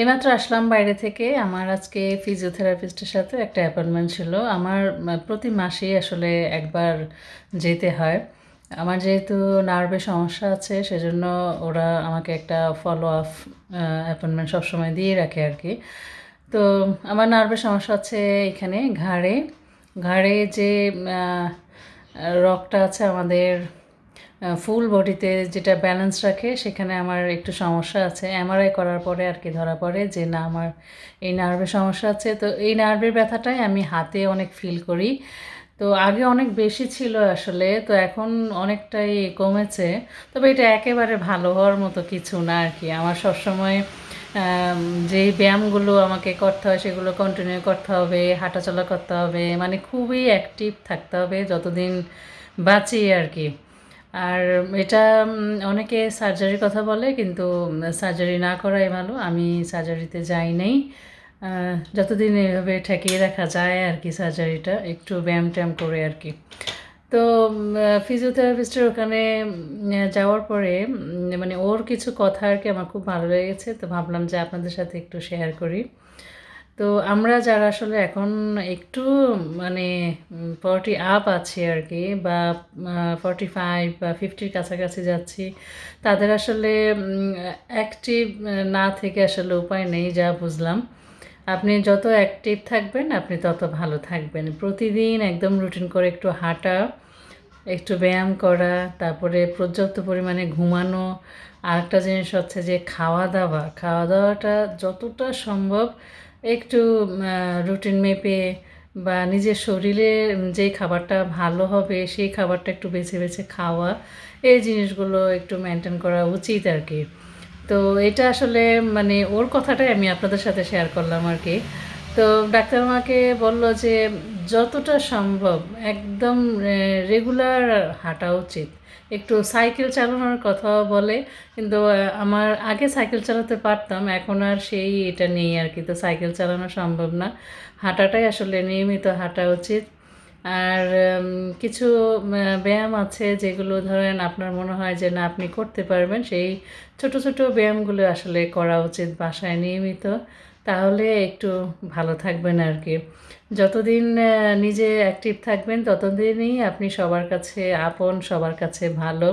এইমাত্র আসলাম বাইরে থেকে। আমার আজকে ফিজিওথেরাপিস্টের সাথে একটা অ্যাপয়েন্টমেন্ট ছিল। আমার প্রতি মাসেই আসলে একবার যেতে হয়। আমার যেহেতু নার্ভের সমস্যা আছে, সেজন্য ওরা আমাকে একটা ফলো আপ অ্যাপয়েন্টমেন্ট সবসময় দিয়ে রাখে আর কি। তো আমার নার্ভের সমস্যা আছে এখানে, ঘাড়ে। ঘাড়ে যে রগটা আছে আমাদের ফুল বডিতে যেটা ব্যালেন্স রাখে, সেখানে আমার একটু সমস্যা আছে। এমআরআই করার পরে আর কি ধরা পড়ে যে, না, আমার এই নার্ভের সমস্যা আছে। তো এই নার্ভের ব্যথাটাই আমি হাতে অনেক ফিল করি। তো আগে অনেক বেশি ছিল আসলে, তো এখন অনেকটাই কমেছে। তবে এটা একেবারে ভালো হওয়ার মতো কিছু না আর কি। আমার সবসময় যেই ব্যায়ামগুলো আমাকে করতে হয়, সেগুলো কন্টিনিউ করতে হবে, হাঁটাচলা করতে হবে মানে খুবই অ্যাক্টিভ থাকতে হবে, যতদিন বাঁচি আর কি। আর এটা অনেকে সার্জারির কথা বলে, কিন্তু সার্জারি না করাই ভালো। আমি সার্জারিতে যাই নাই। যতদিন এভাবে ঠেকিয়ে রাখা যায় আর কি সার্জারিটা একটু ব্যায়াম ট্যায়াম করে আর কি। তো ফিজিওথেরাপিস্টের ওখানে যাওয়ার পরে মানে ওর কিছু কথা আর কি আমার খুব ভালো লেগেছে, তো ভাবলাম যে আপনাদের সাথে একটু শেয়ার করি। তো আমরা যারা আসলে এখন একটু মানে ফর্টি আপ আছে আর কি, বা ফর্টি ফাইভ বা ফিফটির কাছাকাছি যাচ্ছি, তাদের আসলে অ্যাক্টিভ না থেকে আসলে উপায় নেই, যা বুঝলাম। আপনি যত অ্যাক্টিভ থাকবেন, আপনি তত ভালো থাকবেন। প্রতিদিন একদম রুটিন করে একটু হাঁটা, একটু ব্যায়াম করা, তারপরে পর্যাপ্ত পরিমাণে ঘুমানো। আর একটা জিনিস হচ্ছে যে খাওয়া দাওয়া খাওয়া দাওয়াটা যতটা সম্ভব একটু রুটিন মেপে বা নিজের শরীরে যে খাবারটা ভালো হবে, সেই খাবারটা একটু বেছে বেছে খাওয়া, এই জিনিসগুলো একটু মেনটেন করা উচিত আর কি তো এটা আসলে মানে ওর কথাটাই আমি আপনাদের সাথে শেয়ার করলাম আর কি তো ডাক্তার আমাকে বলল যে, যতটা সম্ভব একদম রেগুলার হাঁটা উচিত। একটু সাইকেল চালানোর কথাও বলে, কিন্তু আমার আগে সাইকেল চালাতে পারতাম, এখন আর সেই এটা নেই আর কি। তো সাইকেল চালানো সম্ভব না। হাঁটাটাই আসলে নিয়মিত হাঁটা উচিত। আর কিছু ব্যায়াম আছে যেগুলো ধরেন আপনার মনে হয় যে না, আপনি করতে পারবেন, সেই ছোট ছোট ব্যায়ামগুলো আসলে করা উচিত বাসায় নিয়মিত। তাহলে একটু ভালো থাকবেন আর কি। যতদিন নিজে অ্যাক্টিভ থাকবেন, ততদিনই আপনি সবার কাছে আপন, সবার কাছে ভালো।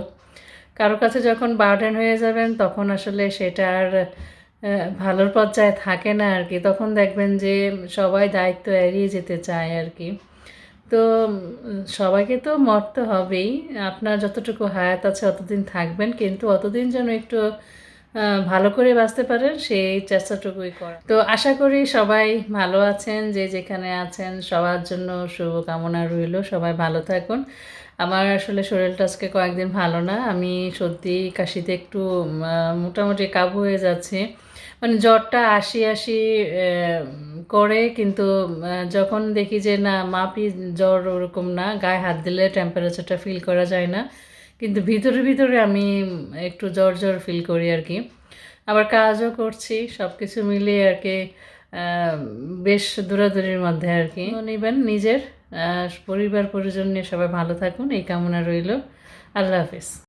কারও কাছে যখন বার্ডেন হয়ে যাবেন, তখন আসলে সেটা আর ভালোর পর্যায়ে থাকে না আর কি। তখন দেখবেন যে সবাই দায়িত্ব এড়িয়ে যেতে চায় আর কি। তো সবাইকে তো মরতে হবেই। আপনার যতটুকু হায়াত আছে, অতদিন থাকবেন। কিন্তু অতদিন যেন একটু ভালো করে বাঁচতে পারেন সেই চেষ্টাটুকুই করা। তো আশা করি সবাই ভালো আছেন, যে যেখানে আছেন, সবার জন্য শুভকামনা রইল। সবাই ভালো থাকুন। আমার আসলে শরীরটা আজকে কয়েকদিন ভালো না। আমি সর্দি, কাশিতে একটু মোটামুটি কাবু হয়ে যাচ্ছে। মানে জ্বরটা আসি আসি করে, কিন্তু যখন দেখি যে না, মাপি জ্বর ওরকম না, গায়ে হাত দিলে টেম্পারেচারটা ফিল করা যায় না। কিন্তু ভিতরে ভিতরে আমি একটু জ্বর জ্বর ফিল করি আর কি আবার কাজও করছি সব কিছু মিলিয়ে আর কি বেশ দূরাদূরির মধ্যে আর কি নিবেন নিজের পরিবার, পরিজন নিয়ে সবাই ভালো থাকুন, এই কামনা রইল। আল্লাহ হাফিজ।